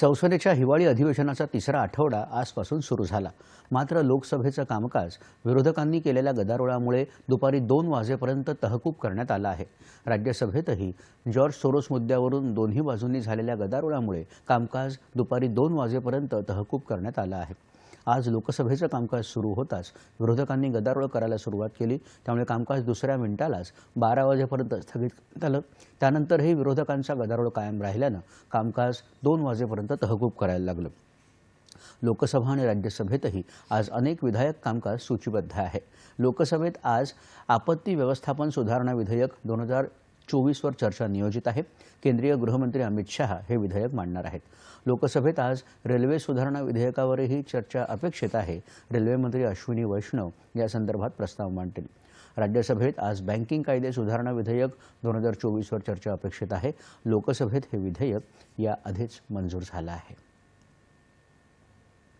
संसदेच्या हिवाळी अधिवेशनाचा तिसरा आठवडा आजपासून सुरू झाला. मात्र लोकसभेचं कामकाज विरोधकांनी केलेल्या गदारोळामुळे दुपारी दोन वाजेपर्यंत तहकूब करण्यात आलं आहे. राज्यसभेतही जॉर्ज सोरोस मुद्द्यावरून दोन्ही बाजूंनी झालेल्या गदारोळामुळे कामकाज दुपारी दोन वाजेपर्यंत तहकूब करण्यात आलं आहे. आज लोकसभेचं कामकाज सुरू होताच विरोधकांनी गदारोळ करायला सुरुवात केली. त्यामुळे कामकाज दुसऱ्या मिनिटालाच बारा वाजेपर्यंत स्थगित झालं त्यानंतरही विरोधकांचा गदारोळ कायम राहिल्यानं कामकाज दोन वाजेपर्यंत तहकूब करायला लागलं. लोकसभा आणि राज्यसभेतही आज अनेक विधायक कामकाज सूचीबद्ध आहे. लोकसभेत आज आपत्ती व्यवस्थापन सुधारणा विधेयक दोन हजार चोवीसवर चर्चा नियोजित आहे. केंद्रीय गृहमंत्री अमित शहा हे विधेयक मांडणार आहेत. लोकसभेत आज रेल्वे सुधारणा विधेयकावरही चर्चा अपेक्षित आहे. रेल्वेमंत्री अश्विनी वैष्णव यासंदर्भात प्रस्ताव मांडतील. राज्यसभेत आज बँकिंग कायदे सुधारणा विधेयक दोन हजार चोवीसवर चर्चा अपेक्षित आहे. लोकसभेत हे विधेयक याआधीच मंजूर झालं आहे.